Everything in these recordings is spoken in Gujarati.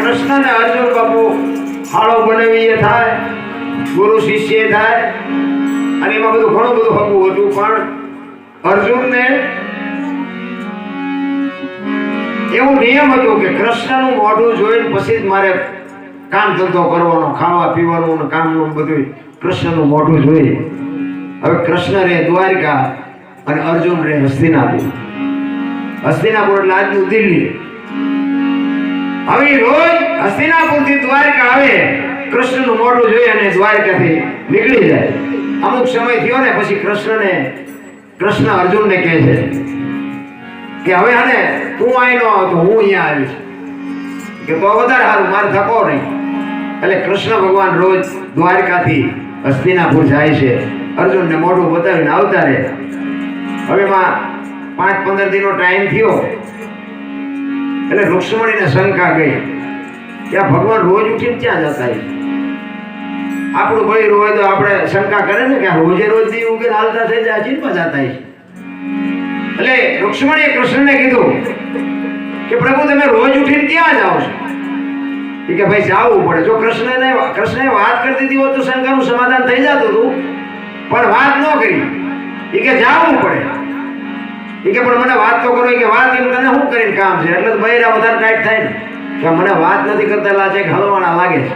કૃષ્ણ ને અર્જુન બાપુ હાળો બનાવી એ થાય, ગુરુ શિષ્ય થાય, અને એમાં બધું ઘણું બધું હકવું હતું. પણ અર્જુનને એવું નિયમ હતું કે કૃષ્ણનું મોઢું જોઈને પછી જ મારે કામ ધંધો કરવાનો, ખાવા પીવાનું ને કામનું બધું કૃષ્ણનું મોઢું જોઈએ. હવે કૃષ્ણ રે દ્વારિકા અને અર્જુન રે હસ્તિનાપુર. હસ્તિનાપુર એટલે આજનું દિલ્હી. હવે રોજ હસ્તિનાપુરથી દ્વારકા આવે, કૃષ્ણનું મોઢું જોઈ અને દ્વારકાથી નીકળી જાય. અમુક સમય થયો ને, પછી કૃષ્ણને, કૃષ્ણ અર્જુનને કહે છે કે, હવે હને તું અહીં ન આવતો હું અહીંયા આવીશ કે, તો વધારે સારું, મારે થકો નહીં. એટલે કૃષ્ણ ભગવાન રોજ દ્વારકાથી હસ્તિનાપુર જાય છે. અર્જુનને મોઢું બતાવીને આવતા રહે. હવે માં પાંચ પંદર દિનનો ટાઈમ થયો. એટલે રુક્ષ્મણીને શંકા ગઈ. ત્યાં ભગવાન રોજ ઉઠીને ક્યાં જતા? આપણું ભાઈ હોય તો આપણે શંકા કરે ને કે રોજે રોજ દી ઉગે હાલતા થઈ જાય ચીનમાં જતા. એટલે રુક્ષ્મણીએ કૃષ્ણને કીધું કે પ્રભુ, તમે રોજ ઉઠીને ક્યાં જાઓ છો? કે ભાઈ, જાવું પડે. જો કૃષ્ણને, કૃષ્ણએ વાત કરી દીધી હોત તો શંકાનું સમાધાન થઈ જતું હતું. પણ વાત ન કરી. એ કે જાવું પડે. કે પણ મને વાત તો કરો કે વાત એમ તને શું કરીને કામ છે? એટલે બૈરા વધારે ટાઈટ થાય ને. કે મને વાત નથી કરતા, એટલે હલવાના લાગે છે.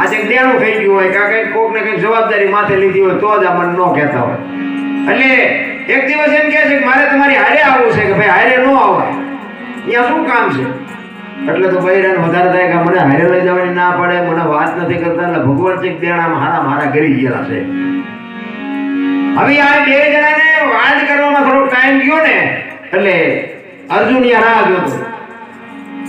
આ દેણું થઈ ગયું હોય, કાં કંઈક કોકને કંઈક જવાબદારી માથે લીધી હોય, તો જ આ મને ન કહેતા હોય. એટલે એક દિવસ એમ કહે છે કે મારે તમારી હારે આવવું છે, કે ભાઈ હારે ન આવાય અહીંયા શું કામ છે? એટલે તો બૈરાને વધારે થાય કે મને હારે લઈ જવાની ના પડે, મને વાત નથી કરતા, એટલે ભગવાન છે દેણા હારા મારા ગરી ગયેલા છે. હવે આ બે જણાને વાત કરવામાં થોડો ટાઈમ ગયો ને, એટલે અર્જુન રાહ જોતો.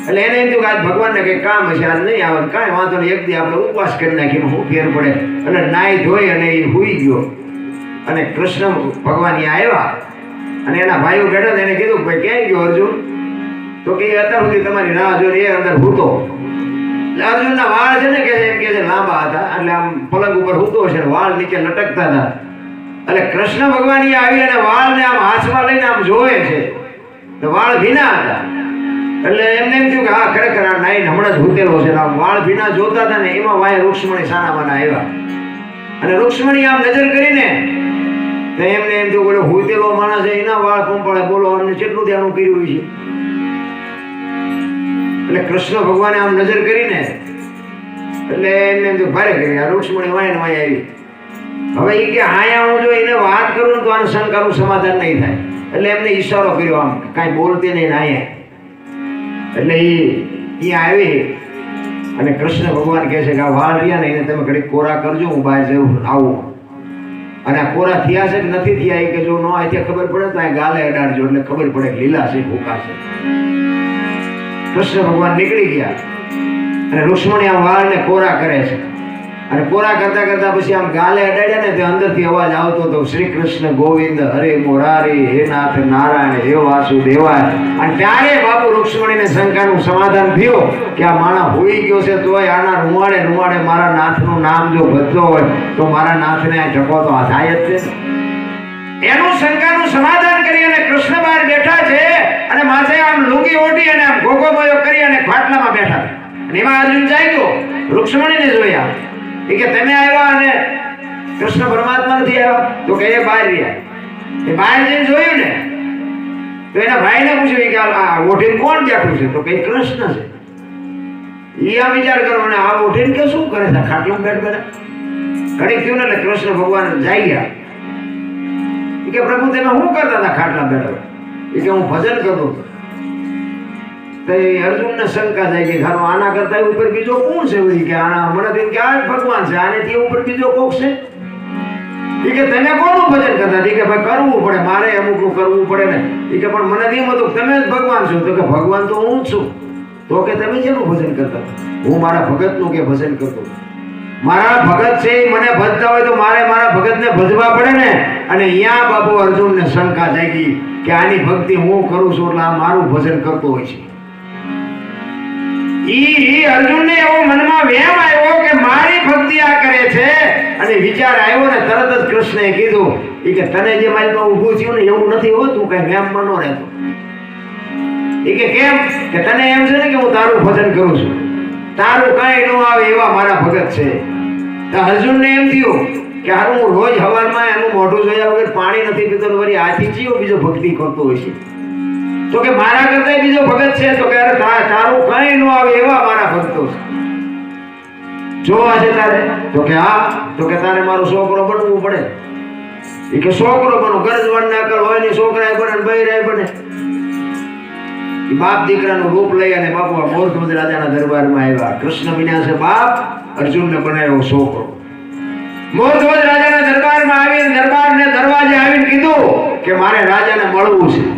એટલે એને એમ કે આજ ભગવાનને કંઈ કામ હશે, આજ નહીં આવે કાંઈ વાંધો નહીં, એક દી આપણે ઉપવાસ કરી નાખીએ હું ફેર પડે? અને નાય ધોઈ અને એ હુઈ ગયો. અને કૃષ્ણ ભગવાન આવ્યા. અને એના ભાઈઓ બેઠા એને કીધું ભાઈ ક્યાં ગયો અર્જુન? તો કે અત્યાર સુધી તમારી રાહ જોઈ એ અંદર હૂતો. અર્જુનના વાળ છે ને કે એમ કે લાંબા હતા. એટલે આમ પલંગ ઉપર હૂતો છે વાળ નીચે લટકતા હતા. એટલે કૃષ્ણ ભગવાન આવી અને વાળને આમ હાથમાં લઈને આમ જોવે છે. તો વાળ ભીના હતા. એટલે એમને એમ થયું કે હા ખરેખર આ નાઈન હમણાં જ હૂતેલો છે આમ વાળ ભીના જોતા હતા ને એમાં વાય રૂક્ષ્મણી સાનામાના આવ્યા. અને રૂક્ષ્મણી આમ નજર કરીને તો એમને એમ થયું બોલો હુતેલો માણસ છે, એના વાળ પંપાળે બોલો, અમને કેટલું ધ્યાન કર્યું છે. એટલે કૃષ્ણ ભગવાને આમ નજર કરીને એટલે એમને એમ થયું, ભારે કરી, આ રૂક્ષ્મણી વાય ને વાય આવી. હવે એ કે આયા હું જો એને વાત કરું તો આને શંકાનું સમાધાન નહીં થાય. એટલે એમને ઈશારો કર્યો આમ. કાંઈ બોલતી નહીં આયા એટલે એ એ આવી અને કૃષ્ણ ભગવાન કહે છે કે આ વાળ રહ્યા ને એને તમે ઘડીક કોરા કરજો, હું બહાર જવું આવું. અને આ કોરા થયા છે કે નથી થયા એ કે જો ન અહીંથી ખબર પડે તો અહીં ગાલે અડાડજો. એટલે ખબર પડે લીલા છે ભૂકા છે. કૃષ્ણ ભગવાન નીકળી ગયા અને રુક્ષ્મણી આ વાળને કોરા કરે છે. અને પૂરા કરતા કરતા પછી આમ ગાલે અડાડ્યા ને તે અંદરથી અવાજ આવતો હતો, શ્રી કૃષ્ણ ગોવિંદ હરે મોરારી, હે નાથ નારાયણ, હે વાસુદેવાય. અને ત્યારે બાપુ રૂક્ષ્મણીને શંકાનું સમાધાન થયું કે આ માણસ હોઈ ગયો છે, તોય આના રૂવાડે રૂવાડે મારા નાથનું નામ જો ભજતો હોય, તો મારા નાથને આ ઢકો તો આ થાય જ છે. એનું શંકાનું સમાધાન કરી અને કૃષ્ણ બહાર બેઠા છે અને માથે આમ લુંગી ઓઢી અને આમ ઘોઘો કરી અને ખાટલામાં બેઠા અને એમાં અર્જુન જાગ્યો. રૂક્ષ્મણીને જોયા. એ કે તમે આવ્યા અને કૃષ્ણ પરમાત્મા નથી આવ્યા. તો કે એ બહાર રહ્યા. એ બહાર જઈને જોયું ને, તો એના ભાઈને પૂછ્યું કે, આ ઓઢીને કોણ બેઠું છે? તો કે કૃષ્ણ છે. એ આ વિચાર કરો અને આ ઓઢીને કે શું કરે છે? ખાટલામાં બેઠ બેઠા. ઘડીક થયું ને એટલે કૃષ્ણ ભગવાન જાગ્યા એ કે, પ્રભુ, તમે શું કરતા હતા ખાટલા બેઠો એ કે, હું ભજન હતો. તો એ અર્જુનને શંકા થાય કે ખરો આના કરતા ઉપર બીજો કોણ છે? વળી કે આના મને તો કે આ ભગવાન છે આનેથી ઉપર બીજો કોક છે? એ કે તમે કોનું ભજન કરતા? એ કે ભાઈ કરવું પડે, મારે અમુક કરવું પડે ને. એ કે પણ મને એમ હતું તમે જ ભગવાન છો. તો કે ભગવાન તો હું જ છું. તો કે તમે જેનું ભજન કરતા? હું મારા ભગતનું કે ભજન કરતો? મારા ભગત છે મને ભજતા હોય તો મારે મારા ભગતને ભજવા પડે ને. અને અહીંયા બાપુ અર્જુનને શંકા જાગી કે આની ભક્તિ હું કરું છું એટલે આ મારું ભજન કરતો હોય છે. ઈ અર્જુનને એવો મનમાં વેમ આવ્યો કે મારી ભક્તિ આ કરે છે. અને વિચાર આવ્યો ને તરત જ કૃષ્ણએ કીધું એ કે તને જે મારી પાસે ઊભું થયું ને એવું નથી હોતું, કઈ વેમ મનો રહેતો. એ કે કેમ? કે તને એમ છે ને કે હું તારું ભજન કરું છું. તારું કાંઈ ન આવે એવા મારા ભગત છે. તો અર્જુનને એમ થયું કે હારું, હું રોજ હવારમાં એનું મોઢું જોયા વગર પાણી નથી પીતો વળી આથી ચિયો બીજો ભક્તિ કરતો હોય છે. તો કે મારા કરતા બીજો ભગત છે, તો કે અરે તારું કઈ ન આવે એવા મારા ભક્તો છે. જોવા છે તારે, તો કે હા, તો કે તારે મારો છોકરો બનવું પડે. એ કે છોકરો બનો, ગરજવાન ના કર, હોય ને છોકરાએ બને બૈરાએ બને. બાપ દીકરાનું રૂપ લઈ અને બાપુ આ મોરધ્વજ રાજાના દરબારમાં આવ્યા. કૃષ્ણ છે બાપ, અર્જુનને બનાવ્યો છોકરો. મોરધ્વજ રાજાના દરબારમાં આવીને દરબારને દરવાજે આવીને કીધું કે મારે રાજાને મળવું છે.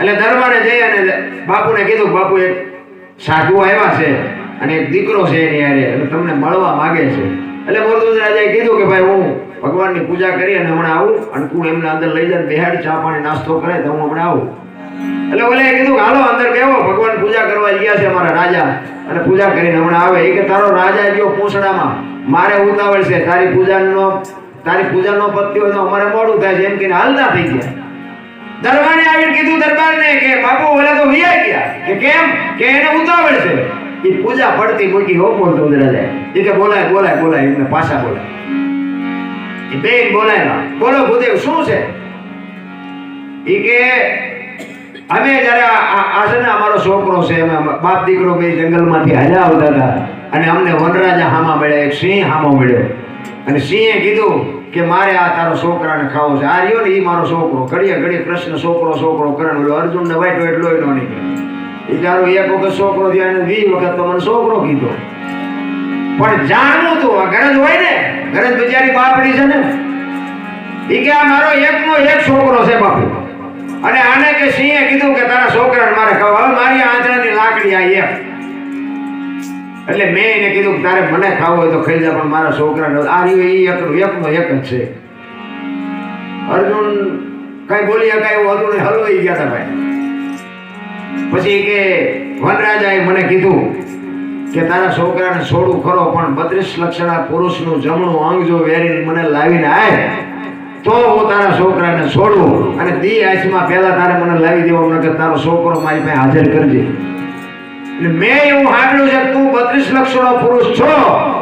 એટલે દરબારે જઈ અને બાપુને કીધું, બાપુ, એક સાધુ આવ્યા છે અને એક દીકરો છે એની હારે, એટલે તમને મળવા માગે છે. એટલે મોરધ્વજ રાજાએ કીધું કે, ભાઈ, હું ભગવાનની પૂજા કરી અને હમણાં આવું અને તું એમને અંદર લઈ જાય બેહાડ ચા પાણી નાસ્તો કરે તો હું હમણાં આવું. એટલે ઓલે કીધું હાલો, અંદર બેવો ભગવાન પૂજા કરવા ગયા છે અમારા રાજા અને પૂજા કરીને હમણાં આવે. એ કે, તારો રાજા ગયો પૂંછડામાં. મારે ઉતાવળ છે, તારી પૂજાનો તારી પૂજાનો પત્તી હોય તો અમારે મોડું થાય છે. એમ કહીને હાલતા થઈ ગયા. દરબારે આવીને કીધું દરબારને કે, બાપુ, ઓલા તો વિયા ગયા. કે કેમ? કે એને ઉતાવળ છે. એ પૂજા પડતી મૂકી હો બોલતો રાજા? એ કે બોલાય બોલાય બોલાય, એમને પાછા બોલાય. એ બેન બોલાય બોલો, ભૂદેવ, શું છે? એ કે, અમે જ્યારે આ છે ને અમારો છોકરો છે, અમે બાપ દીકરો બે જંગલમાંથી હાલ્યા આવતા હતા. અને અમને વનરાજા હામા મળ્યા, એક સિંહ હામો મળ્યો. અને સિંહે કીધું કે મારે આ તારો છોકરાને ખાવો છે. આ રહ્યો ને એ મારો છોકરો. ઘડીએ ઘડીએ કૃષ્ણ છોકરો છોકરો કરે ઓલો અર્જુનને વાઈટો એટલો એનો નહીં. એ તારો એક વખત છોકરો થયો અને વીસ વખત તો મને છોકરો કીધો. પણ જાણવું તું, આ ગરજ હોય ને ગરજ બિચારી બાપડી છે ને. એ કે આ મારો એકનો એક છોકરો છે બાપુ. અને આને કે સિંહે કીધું કે તારા છોકરાને મારે ખાવા. હવે મારી આંતરાની લાકડી આ એક. એટલે મેં એને કીધું કે તારે મને ખાવો હોય તો ખાઈ જા, પણ મારા છોકરાને આ રહ્યો ઈ એકનો એકનો, એક જ છે. અર્જુન કઈ બોલી શકાય એવું હતું ને હલવાઈ ગયા હતા ભાઈ. પછી કે વનરાજાએ મને કીધું કે તારા છોકરાને છોડું ખરો, પણ બત્રીસ લક્ષણા પુરુષનું જમણું અંગ જો વેરીને મને લાવીને આય, તો હું તારા છોકરાને છોડું અને દી આંચમાં પહેલાં તારે મને લાવી દેવો, નકર તારો છોકરો મારી પાસે હાજર કરજે. મેં એવું સાંભળ્યું છે તું બત્રીસ લક્ષણો પુરુષ છો,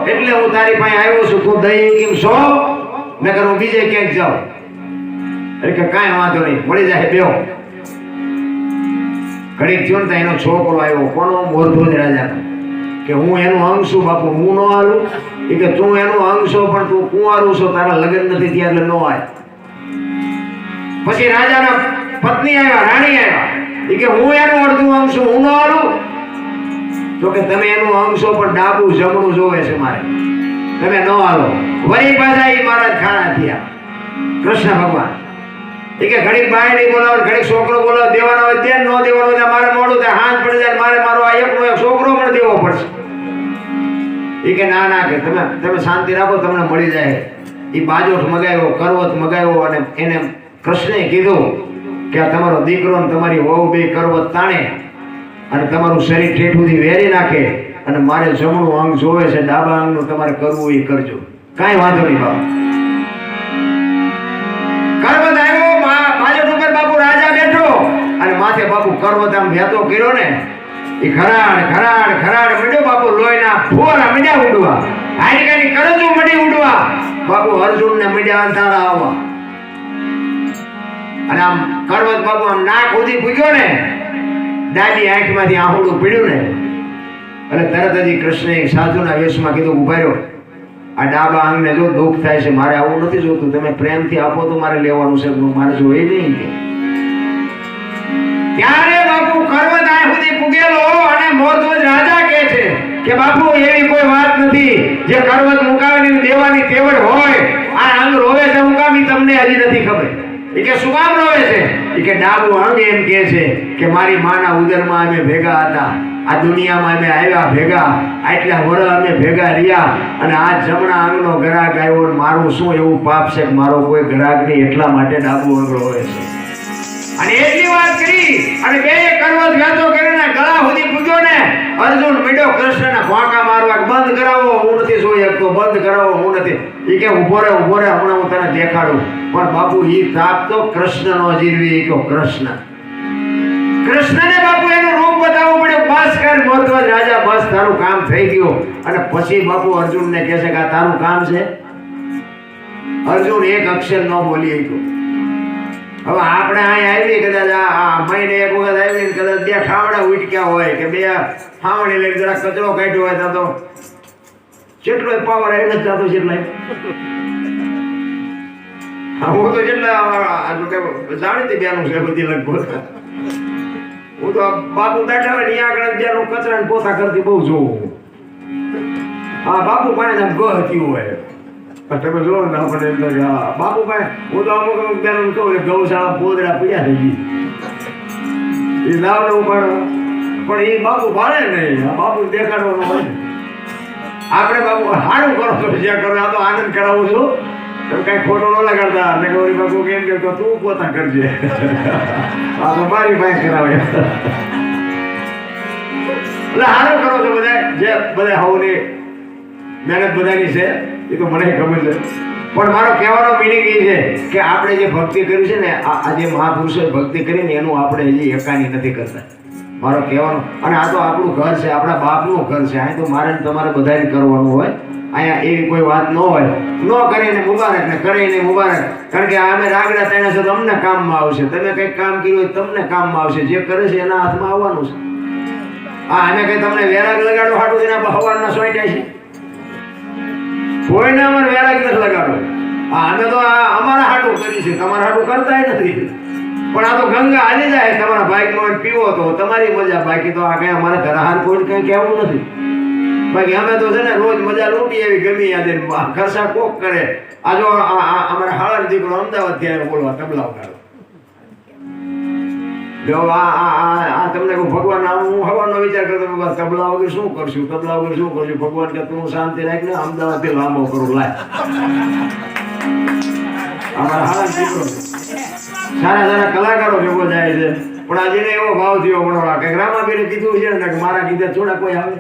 એટલે હું તારી પાસે આવ્યો છું, તું દહીં કેમ છો. નકર હું બીજે ક્યાંક જાઉં. એટલે કે કાંઈ વાંધો નહીં, મળી જાય, બેહો. ઘડીક થયો ને એનો છોકરો આવ્યો. કોનો? મોરધ્વજ રાજાનો. કે હું એનું અંગ છું બાપુ, હું ન હાલું? એ કે તું એનું અંગ છો, પણ તું કુંવારું છો, તારા લગ્ન નથી ત્યાં એટલે નો આય પછી રાજાના પત્ની આવ્યા, રાણી આવ્યા. એ કે હું એનું અડધું અંગ છું, હું ન હાલું? તો કે તમે એનું અંશો પણ ડાબું, જમણું જોવે છે મારે. તમે ન હાલો. વળી પાછા એ મહારાજ ખાણા થયા. કૃષ્ણ ભગવાન. એ કે ઘડીક નહીં બોલાવે ઘડીક છોકરો બોલાવે. દેવાનો હોય તે ન દેવાનો હોય મારે મોડું થાય. હાથ પડી જાય મારે મારો આ એકનો એક છોકરો પણ દેવો પડશે. એ કે ના ના, કે તમે તમે શાંતિ રાખો, તમને મળી જાય. એ બાજોઠ મગાવ્યો, કરવત મગાવ્યો અને એને કૃષ્ણે કીધું કે આ તમારો દીકરો ને તમારી વહુ બે કરવત તાણે. અને તમારું શરીર ઠેઠ વેરી નાખે અને મારે જમણું અંગ જોવે છે, ડાબા અંગનું તમારે કરવું એ કરજો. કાંઈ વાંધો નહીં બાબા અને આમ કર્યો ને. એ ખરાડ ખરાડ ખરાડ બાપુ, લોહીના ફોરા મંડ્યા ઉડવા હાડકાની કરજો મડી ઉડવા બાપુ અર્જુનને મંડ્યા અંધારા આવવા. અને આમ કરવત બાપુ આમ નાક ઉધી પૂગ્યો ને દાદી આંખમાંથી આહુડું પીડ્યું ને, અને તરત જ એક સાધુના વેશમાં કીધું, ઊભા રહ્યો. આ ડાબા અંગને જો દુઃખ થાય છે, મારે આવું નથી જોતું. તમે પ્રેમથી આપો તો મારે લેવાનું છે મારે જોઈએ નહીં કે. ત્યારે બાપુ કરવત આય સુધી પૂગેલો અને મોરધ્વજ રાજા કહે છે કે, બાપુ, એવી કોઈ વાત નથી. જે કરવત મુકાવીને દેવાની તેવડ હોય, આ અંગ રોવે છે, મુકામી તમને હજી નથી ખબર. એ કે, શું કામ રોવે છે? એ કે ડાબુ અંગ એમ કહે છે કે મારી માના ઉદરમાં અમે ભેગા હતા. આ દુનિયામાં અમે આવ્યા ભેગા. આટલા વર્ષ અમે ભેગા રહ્યા અને આ જમણા અંગનો ગ્રાહક આવ્યો મારું શું એવું પાપ છે મારો કોઈ ગ્રાહક નહીં, એટલા માટે ડાબુ અંગ હોય છે. અને એટલી વાત કરી અને બે કરવત ગાતો કરીને ગળા સુધી પૂગ્યો ને, અર્જુન મીડો કૃષ્ણને ફાંકા મારવા બંધ કરાવો, હું નથી જોઈ શકતો, બંધ કરાવો, હું નથી. ઈ કે, ઊભો રે ઊભો રે હમણાં હું તને દેખાડું. પણ બાપુ એ તાપ તો કૃષ્ણનો જીરવી કહો કૃષ્ણ. કૃષ્ણને બાપુ એનું રૂપ બતાવવું પડ્યું બસ કર મોતવજ રાજા બસ તારું કામ થઈ ગયું. અને પછી બાપુ અર્જુનને કહે છે કે આ તારું કામ છે. અર્જુન એક અક્ષર ન બોલી શક્યો હવે આપણે અહીં આવી કદાચ આ મહિને એક વખત આવી કદાચ બે ઠાવડા ઉટક્યા હોય કે બે ફાવણી લઈને જરા કચરો કાઢ્યો હોય તો કેટલો પાવર એને જ જતો છે હું તો કેટલા જાણીતી બેનું છે બધી લગભગ. હું તો બાપુ બેઠા હોય ને અહીંયા આગળ બેનું કચરા ને પોતા કરતી બહુ જોઉં હા. બાપુ પાસે આમ ગહ થયું હોય. તમે જો ને આપણે એમ બાપુ પાસે, હું તો અમુક અમુક બેનું કહું કે ગૌશાળા પોદડા પીડ્યા થઈ ગઈ. એ લાવને ઉપાડો પણ એ બાપુ ભાડે નહીં. બાપુ દેખાડવાનો હોય. ને. આપણે બાપુ સારું કરો છો જ્યાં કરો, આ તો આનંદ કરાવું છું. કઈ ખોટો ન લગાડતા. ને ગૌરી બાપુ, કેમ કે તું પોતા કરજે. આ તો મારી પાસે કરાવે. એટલે હારો કરો છો બધા જે બધા હવની મહેનત બધાની છે. એ તો મને ખબર છે. પણ મારો કહેવાનો મિનિંગ એ છે કે આપણે જે ભક્તિ કરી છે ને, આ જે મહાપુરુષોએ ભક્તિ કરીને એનું આપણે હજી એકાની નથી કરતા. મારો કહેવાનો. અને આ તો આપણું ઘર છે, આપણા બાપનું ઘર છે. અહીં તો મારે તમારે બધાને કરવાનું હોય. અહીંયા એવી કોઈ વાત ન હોય. ન કરીને મુબારક ને કરીને મુબારક. કારણ કે અમે રાગડા તેના છે તમને કામમાં આવશે. તમે કંઈક કામ કર્યું હોય તમને કામમાં આવશે. જે કરે છે એના હાથમાં આવવાનું છે. હા, અમે કઈ તમને વેરાગ લગાડો હાટું એના હવારના સોંટ્યા છે? કોઈને અમારે વેરાગ નથી લગાડો. હા, અમે તો આ અમારા હાટું કરી છે. તમારા હાટું કરતા નથી. પણ આ તો ગંગા હાલી જાય તમારા બાઇકમાં પીવો તો. તમારી મજા બાકી તો આ કઈ અમારે ઘરહાર કોઈ કઈ કહેવું નથી. બાકી અમે તો છે ને રોજ મજા લૂંટી એવી ગમી યાદ ખર્ચા કોક કરે. આ જો અમારા હાળર દીકરો અમદાવાદથી બોલવા તબલા વગાડો જો આ તમને કહું ભગવાન હું હવાનો વિચાર કરતો તબલા વગર શું કરશું? તબલા વગર શું કરશું? ભગવાન કે તું શાંતિ રાખ અમદાવાદથી લાંબો કરું, લાય. અમારા હાલ દીકરો. સારા સારા કલાકારો ભેગો જાય છે. પણ આજે એવો ભાવ થયો પણ કે રામાબેને કીધું છે ને કે મારા કીધા થોડા કોઈ આવે.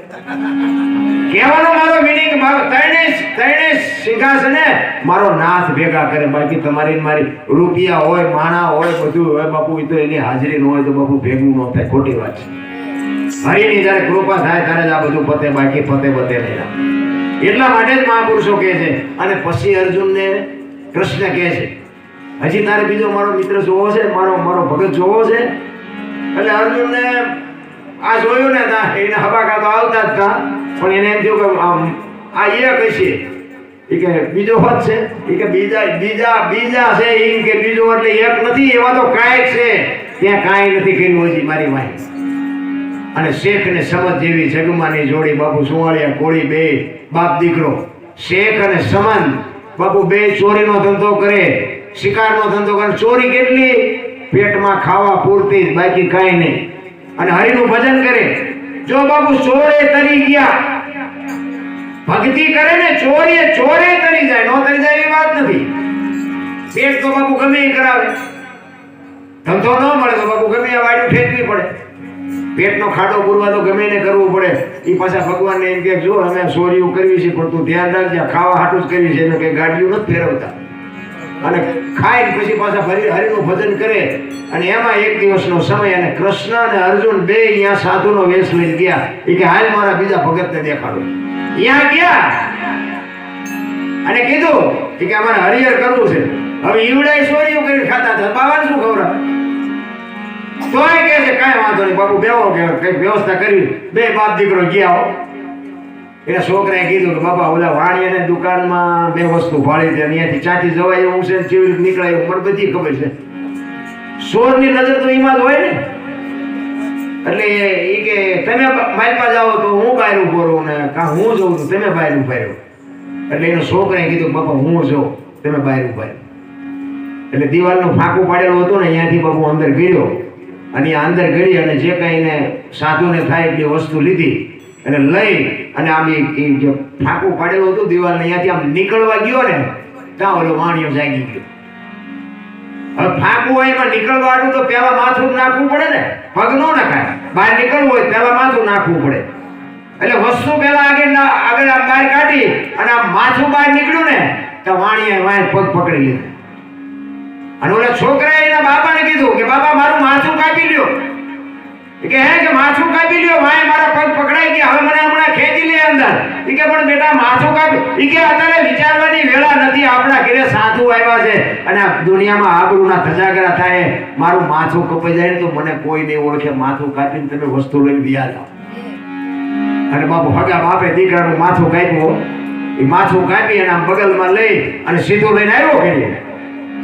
કહેવાનો મારો મિનિંગ મારો તૈણે તૈણે સિંહાસને મારો નાથ ભેગા કરે. બાકી તમારી મારી રૂપિયા હોય, માણા હોય, બધું હોય બાપુ તો એની હાજરી ન હોય તો બાપુ ભેગું ન થાય. ખોટી વાત છે. હરિની જ્યારે કૃપા થાય ત્યારે જ આ બધું પતે, બાકી પતે પતે નહીં એટલા માટે જ મહાપુરુષો કહે છે. અને પછી અર્જુનને કૃષ્ણ કહે છે હજી તારે બીજો મારો મિત્ર જોવો છે, મારો મારો ભગત જોવો છે. એટલે અર્જુનને આ જોયું ને તા, એને હબાકા તો આવતા જ હતા પણ એને એમ થયું કે, આમ, આ એક હશે એ કે બીજો હોત છે. એ કે બીજા બીજા બીજા છે એ કે બીજો એટલે એક નથી, એવા તો કાંઈક છે. ત્યાં કાંઈ નથી કર્યું હજી મારી માહી અને શેખ ને સમજ જેવી જગમાની જોડી બાપુ સુવાળિયા, કોળી બે, બાપ દીકરો. શેખ અને સમન બાપુ બે ચોરીનો ધંધો કરે. શિકારનો ધંધો કરે. ચોરી કેટલી? પેટમાં ખાવા પૂરતી બાકી કાંઈ નહીં. અને હરિનું ભજન કરે. જો બાપુ ચોરે તરી ગયા. ભક્તિ કરે ને ચોરીએ ચોરે તરી જાય. નો તરી જાય એવી વાત નથી. પેટ તો બાપુ ગમે એ કરાવે. ધંધો ન મળે તો બાપુ ગમે આ વાડું ફેંકવી પડે. પેટનો ખાડો પૂરવા તો ગમે એને કરવું પડે. એ પાછા ભગવાનને એમ કે જો અમે ચોરીઓ કરવી છે, પણ તું ધ્યાન રાખજે ખાવા હાટું જ કરવી છે એને કંઈ ગાડીઓ નથી ફેરવતા. અને ખાઈને પછી પાછા ફરી હરિનું ભજન કરે. અને એમાં એક દિવસનો સમય અને કૃષ્ણ અને અર્જુન બે અહીંયા સાધુનો વેશ લઈને ગયા. એ કે, હાલ મારા બીજા ભગતને દેખાડો. અહીંયા ગયા. અને કીધું કે અમારે હરિહર કરવું છે. હવે ઈવડાય સોરીઓ કરીને ખાતા હતા. બાબાને શું ખબર તોય કહે છે, કાંઈ વાંધો નહીં, બાપુ બેવો કે વ્યવસ્થા કરી બે બાપ દીકરો ગયા એના છોકરાએ કીધું કે, બાપા, ઓલા વાણિયાને દુકાનમાં બે વસ્તુ ભાળી છે અહીંયાથી ચાથી જવાય એવું છે કેવી રીતે નીકળાય એવું મને બધી ખબર છે. સોરની નજર તો એમાં જ હોય ને. એટલે એ કે, તમે માલપા જાઓ તો હું બહાર ઊભો રહું ને કાં હું જોઉં છું તમે બહાર ઊભા રહ્યો એટલે એનો છોકરાએ કીધું બાપા, હું જોઉં, તમે બહાર ઊભા રહો એટલે દિવાલનું ફાંકું પાડેલું હતું ને, અહીંયાથી બાપુ અંદર ગયો અને અંદર ગળી અને જે કાંઈ એને સાધુને થાય એટલી વસ્તુ લીધી. અને લઈ અને આમ એ જે ફાંકું પાડેલું હતું દિવાલને, અહીંયાથી આમ નીકળવા ગયો ને, ત્યાં ઓલો વાણિયો જાગી ગયો. હવે ફાંકું હોય એમાં નીકળવા હાટું તો પહેલા માથું નાખવું પડે ને? પગ નો નખાય. બહાર નીકળવું હોય પેલા માથું નાખવું પડે. એટલે વસ્તુ પેલા આગળ આગળ આમ બહાર કાઢી અને આમ માથું બહાર નીકળ્યું ને, તો વાણીએ વાય પગ પકડી લીધો. અને ઓલા છોકરાએ એના બાપાને કીધું કે, બાપા, મારું માથું કાપી લ્યો. કે, હે, કે માથું કાપી લ્યો? વાય મારા પગ પકડાઈ ગયા. હવે મને હમણાં ખેંચી અંદર. ઈ પણ બેટા, માથું કાપ. ઈ અત્યારે વિચારવાની વેળા નથી. આપણા ઘરે સાધુ આવ્યા છે. અને દુનિયામાં આબરૂના ધજાગરા થાય, મારું માથું કપાઈ જાય ને તો મને કોઈ નહીં ઓળખે. માથું કાપીને તમે વસ્તુ લઈને બિયા જાઓ. અને બાપુ હગા બાપે દીકરાનું માથું કાપ્યું. એ માથું કાપી અને આમ બગલમાં લઈ અને સીધું લઈને આવ્યો ઘરે.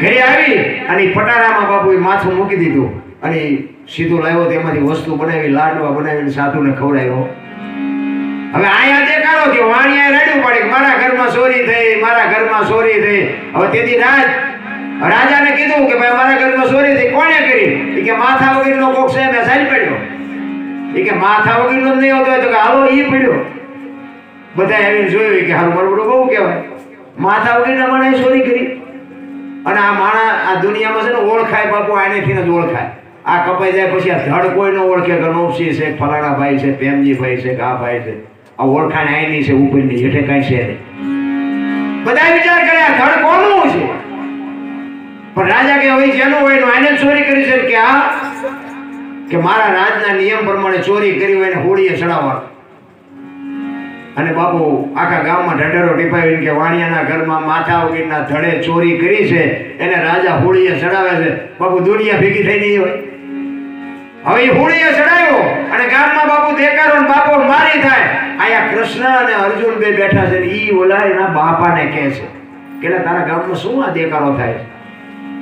ઘરે આવી અને પટારામાં બાપુ એ માથું મૂકી દીધું. અને સીધું લાવ્યો તેમાંથી વસ્તુ બનાવી, લાડવા બનાવીને સાધુને ખવડાવ્યો. હવે અહીંયા દેખાડો કે વાણિયા રડ્યું પડે મારા ઘરમાં ચોરી થઈ, મારા ઘરમાં ચોરી થઈ. હવે તેથી રાજ, રાજાને કીધું કે ભાઈ મારા ઘરમાં ચોરી થઈ, કોણે કરી? કે માથા વગરનો કોક છે, મેં સારી પડ્યો. એ કે માથા વગરનો નહીં હોતો તો કે હાલો એ પડ્યો. બધા એને જોયું કે હાલ મારું બહુ કહેવાય. માથા વગરના માણસે ચોરી કરી. અને આ માણા, આ દુનિયામાં છે ને ઓળખાય બાપુ, આનેથી જ ઓળખાય. આ કપાઈ જાય પછી આ ધડ કોઈ ન ઓળખે કે નોપસી છે ફલાણા ભાઈ છે પ્રેમજીભાઈ છે, કે આ ભાઈ છે. આ ઓળખાણ આઈની છે ઉપરની, એટલે કાંઈ છે નહીં. બધા વિચાર કર્યા ધડ કોનું છે? પણ રાજા કે હવે જેનું હોય એનું આને ચોરી કરી છે કે આ? કે મારા રાજના નિયમ પ્રમાણે ચોરી કરી હોય એને હોળીએ ચડાવવા અને બાપુ, આખા ગામમાં ઢંઢેરો ટીપાવીને કે વાણિયાના ઘરમાં માથા વગરના ધડે ચોરી કરી છે, એને રાજા હોળીએ ચડાવે છે. બાપુ, દુનિયા ભેગી થઈ નહીં હોય. હવે હોળીએ ચડાવ્યો અને ગામમાં બાપુ દેકારો બાપો મારી થાય. અહીંયા કૃષ્ણ અને અર્જુન બે બેઠા છે ઈ ઓલા એના બાપાને કહે છે. કે તારા ગામમાં શું આ દેકારો થાય છે?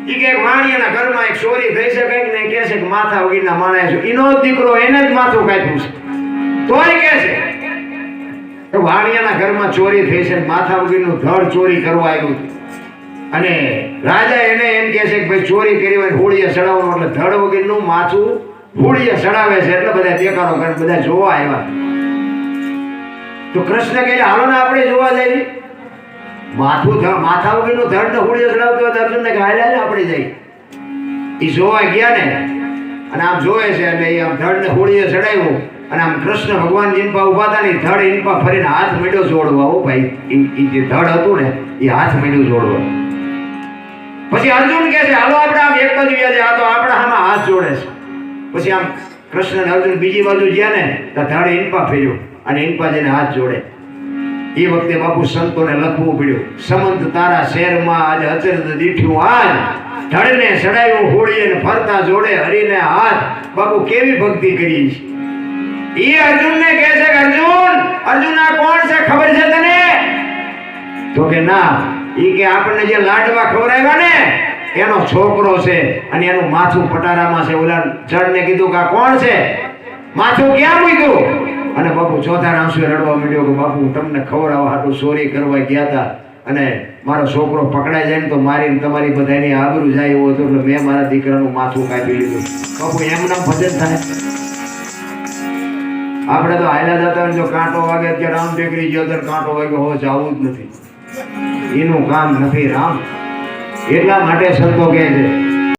ઈ કે વાણિયાના ઘરમાં એક ચોરી થઈ છે કંઈક ને કહે છે કે માથા વગરના માણસ જ દીકરો એને જ માથું કાપ્યું છે. તોય કહે છે. તો વાણિયાના ઘરમાં ચોરી થઈ છે માથા વગીરનું ધડ ચોરી કરવા આવ્યું. અને રાજા એને એમ કહે છે કે ભાઈ ચોરી કરી હોય હોળીએ ચડાવવાનું, એટલે ધડ વગરનું માથું હોળીએ ચડાવે છે. એટલે બધા દેખાડો કરે બધા જોવા આવ્યા. તો કૃષ્ણ કહે, હાલો ને આપણે જોવા જઈએ. માથું માથા વગરનું ધડ ને હોળીએ ચડાવતો હોય તો અર્જુનને કહે, હાલે આપણે જઈએ. એ જોવા ગયા ને, અને આમ જોવે છે અને એ આમ ધડ ને હોળીએ ચડાવ્યું. અને આમ કૃષ્ણ ભગવાન ઇનપા ઊભા હતા ને ધડ ઇનપા ફરીને હાથ મેળ્યો જોડવા. હો ભાઈ, ઈ જે ધડ હતું ને, એ હાથ મેળ્યો જોડવા. પછી અર્જુન કહે છે, હાલો, આપણે આમ એક જ છે આ તો આપણા આમાં હાથ જોડે છે. પછી આમ કૃષ્ણ અર્જુન બીજી બાજુ ગયા ને, તો ધડ ઇનપા ફેર્યો. અને ઇનપા જઈને હાથ જોડે. એ વખતે બાપુ સંતોને લખવું પડ્યું, સમંત તારા શહેરમાં આજ અચરત દીઠ્યું આજ ઢળને સડાયું હોળીએ ફરતા જોડે હરીને હાથ. બાપુ કેવી ભક્તિ કરી છે. એ અર્જુનને કહે છે કે, અર્જુન અર્જુન આ કોણ છે? ખબર છે તને? તો કે, ના, એ કે આપણને જે લાડવા ખવડાવ્યા ને, એનો છોકરો છે અને એનું માથું પટારામાં છે. ઓલા જણને કીધું કે, આ કોણ છે? માથું ક્યાં મૂક્યું? અને બાપુ ચોથા આંસુએ રડવા માંડ્યો કે બાપુ, તમને આવે હાટું ચોરી કરવા ગયા હતા અને મારો છોકરો પકડાઈ જાય ને તો મારી તમારી બધાની આબરૂ જાય એવું હતું એટલે મેં મારા દીકરાનું માથું કાપી લીધું. બાપુ એમના ભજન થાય. આપણે તો હાલ્યા જતા જો કાંટો વાગે અત્યારે આમ ટેકરી ગયો ત્યારે કાંટો વાગ્યો હોય જવું જ નથી. એનું કામ નથી રામ. એટલા માટે સંતો કહે છે